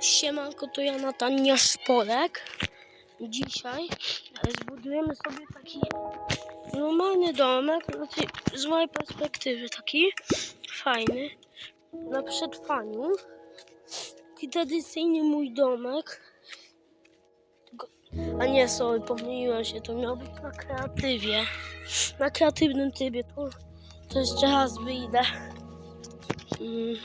Siemanko, to ja Natania Szpolek. Dzisiaj e, zbudujemy sobie taki normalny domek, znaczy z mojej perspektywy taki fajny, na przetrwaniu. Taki tradycyjny mój domek. A nie, sorry, pomyliłem się, to miał być na kreatywie. Na kreatywnym trybie, to, to jeszcze raz wyjdę. Mm.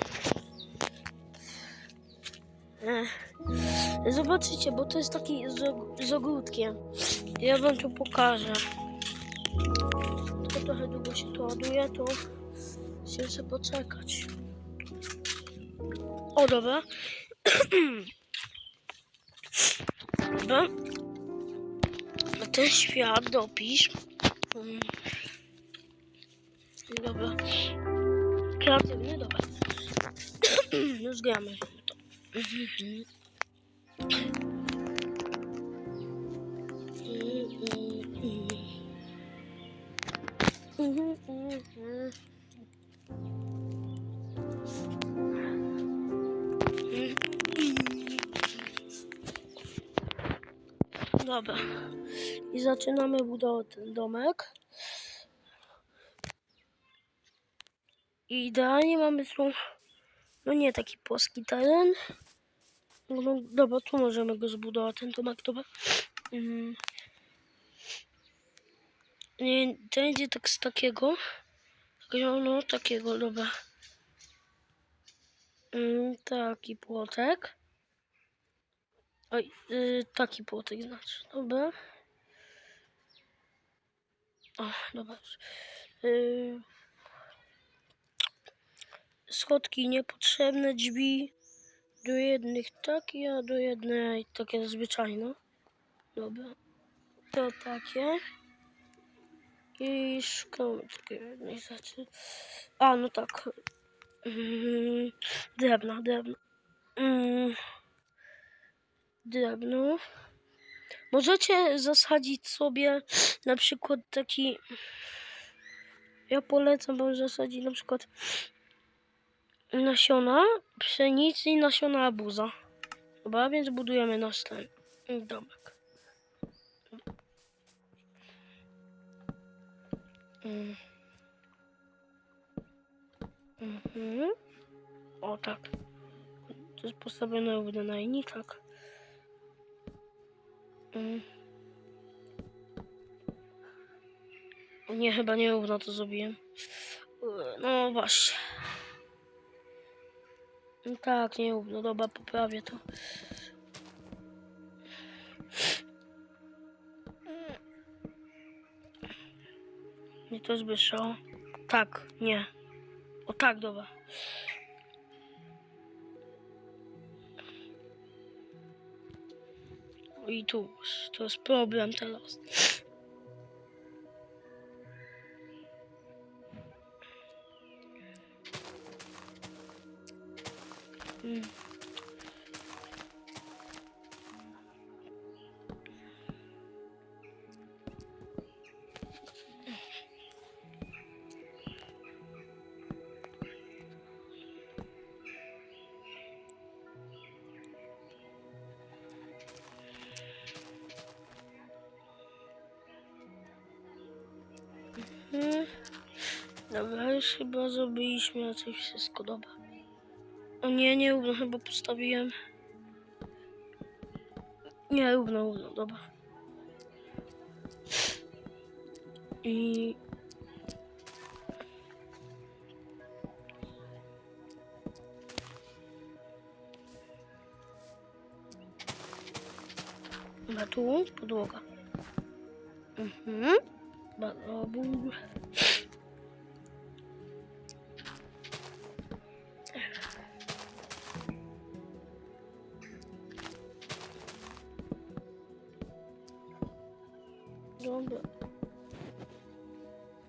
Zobaczycie, bo to jest taki z, og- z ogródkiem. Ja wam to pokażę. Tylko trochę długo się to ładuje, to się muszę poczekać. O, dobra. dobra. A ten świat dopisz. Dobra. Kreatywny, dobra. Już gramy. Dobra. I zaczynamy budować ten domek. I idealnie mamy tu, no nie taki płaski teren. No, no dobra, tu możemy go zbudować, ten domek, dobra. Mm. Nie, to będzie tak z takiego. Takiego, no takiego, dobra. Mm, taki płotek. Oj, y, taki płotek znaczy, dobra. O, dobra. Y, schodki niepotrzebne, drzwi do jednych takie, a do jednej takie zwyczajne. Dobra. To takie. I szukamy takiej jednej rzeczy. A, no tak. Mm, drewno, drewno. Mm, drewno. Możecie zasadzić sobie na przykład taki. Ja polecam wam zasadzić na przykład nasiona pszenicy i nasiona abuza. Dobra, więc budujemy nasz ten domek. Mhm. O tak. To jest postawione równo na linii, tak. Mm. Nie, chyba nie równo to zrobiłem. No właśnie. No Tak, nie równo, dobra, poprawię to. Nie to o. Tak, nie. O tak, dobra. I tu, to jest problem teraz. Dobra, już chyba zrobiliśmy raczej wszystko, dobra. O nie, nie równo chyba postawiłem. Nie, równo, równo, dobra. I... Chyba tu podłoga. Mhm. Dobra.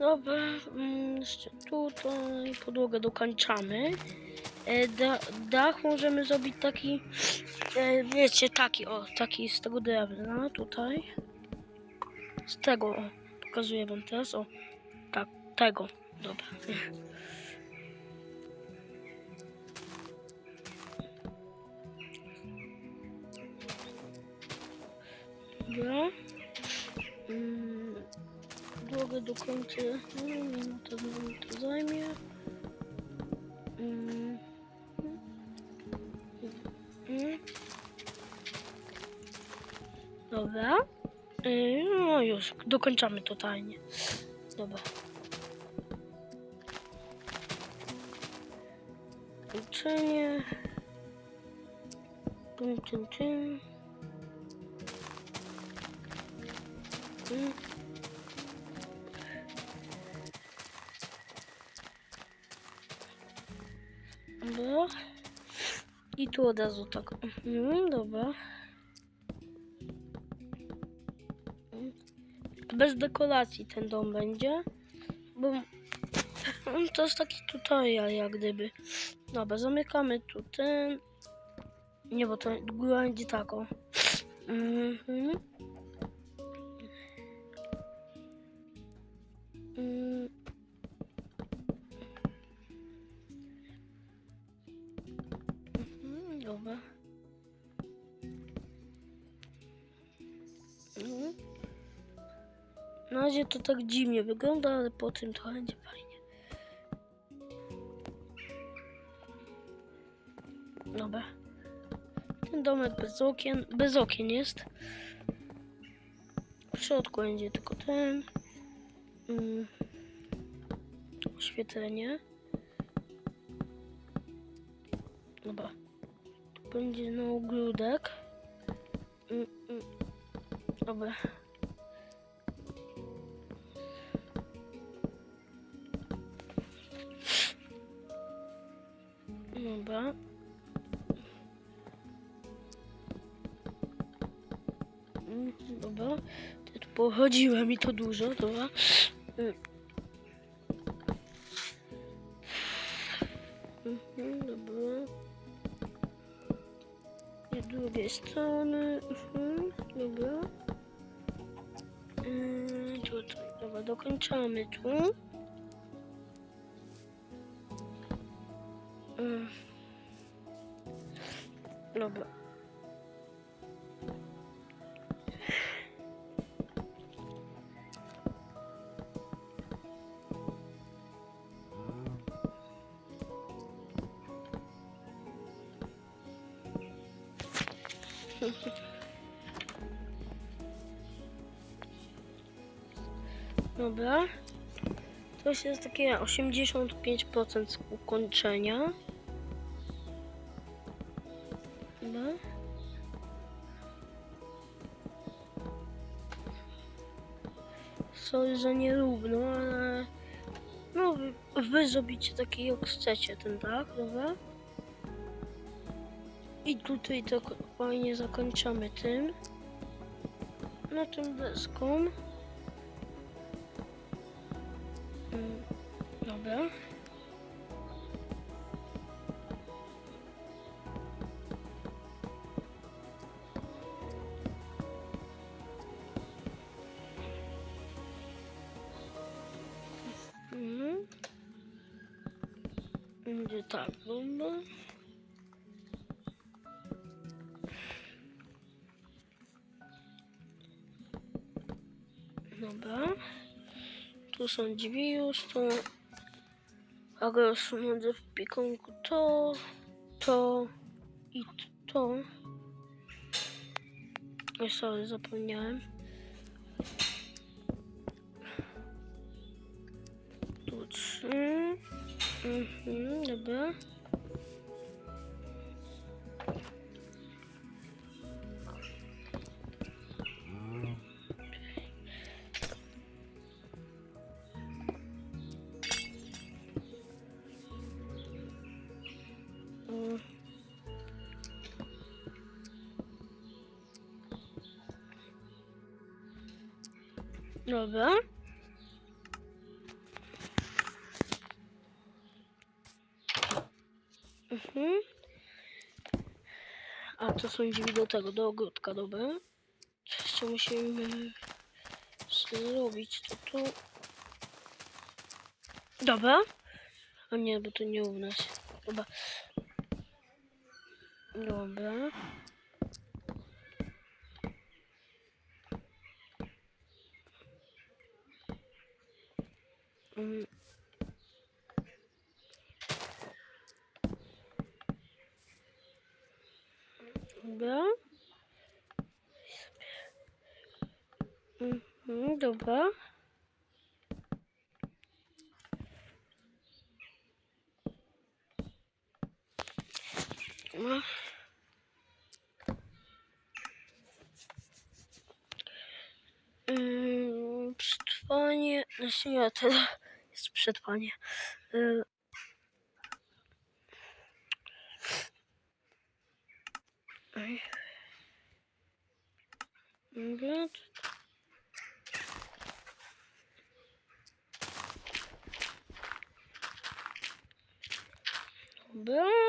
Dobra, mm, jeszcze tutaj podłogę dokończamy. E, dach możemy zrobić taki, e, wiecie, taki, o, taki z tego drewna tutaj. Z tego, o, pokazuję wam teraz, o, tak, tego, dobra. Dobra. Mm drogę do końca. No, minuta, minuta zajmie. Mm. Mm. Dobra. Y, No już, dokończamy totalnie. Dobra. Uczenie. Tym, tym, tym. Mm. I tu od razu tak. Mhm, dobra. Bez dekoracji ten dom będzie. Bo to jest taki tutorial jak gdyby. Dobra, zamykamy tu ten. Nie, bo to góra będzie taką. Mhm. Mm. Dobra. Mhm. Na razie to tak dziwnie wygląda, ale po tym to będzie fajnie. Dobra. Ten domek bez okien, bez okien jest. W środku będzie tylko ten. Mm. Oświetlenie. Dobra. Będzie na ogródek. Mm, mm. Dobra. Dobra. Mm, Dobra. Tu pochodziłem i to dużo, dobra. Drugiej strony. Mhm, dobra. Mm, tutaj, dobra, dokończamy tu. Mm. Dobra. Dobra. To jest takie 85% ukończenia. Dobra. Sorry, że nie równo, ale no wy, wy zrobicie taki jak chcecie ten dach, dobra? I tutaj to fajnie zakończamy tym. Na tym deską. Mm, Dobra. Mhm. Będzie tak, bomba. Tu są drzwi już, to... Agros będzie w piekunku to, to i to. Oj, sorry, zapomniałem. Tu trzy. Mhm, dobra. Dobra. Mhm. A to są drzwi do tego, do ogródka, dobra. Co musimy zrobić, to tu. Dobra. A nie, bo to nie u nas. Dobra. Dobra. Mm. Dobra. Mhm, dobra. No. Ym, Przetrwanie, znaczy to jest przetrwanie. Y, oj. Dobra.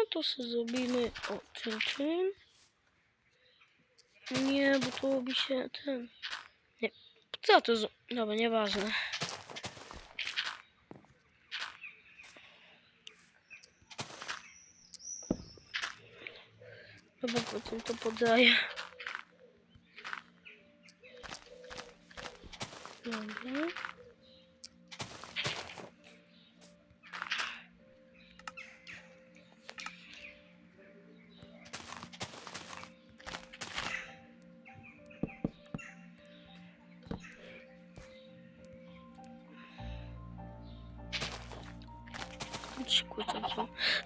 To sobie zrobimy o tym, tym. Nie, bo to robi się ten. Nie, co to z... Dobra, nieważne. Chyba potem to podaję. Dobra.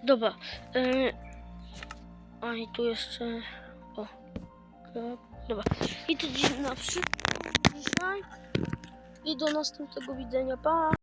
Dobra. Yy... A i tu jeszcze. O. Krab. Dobra. I to dziś na przykład dzisiaj. I do następnego widzenia. Pa!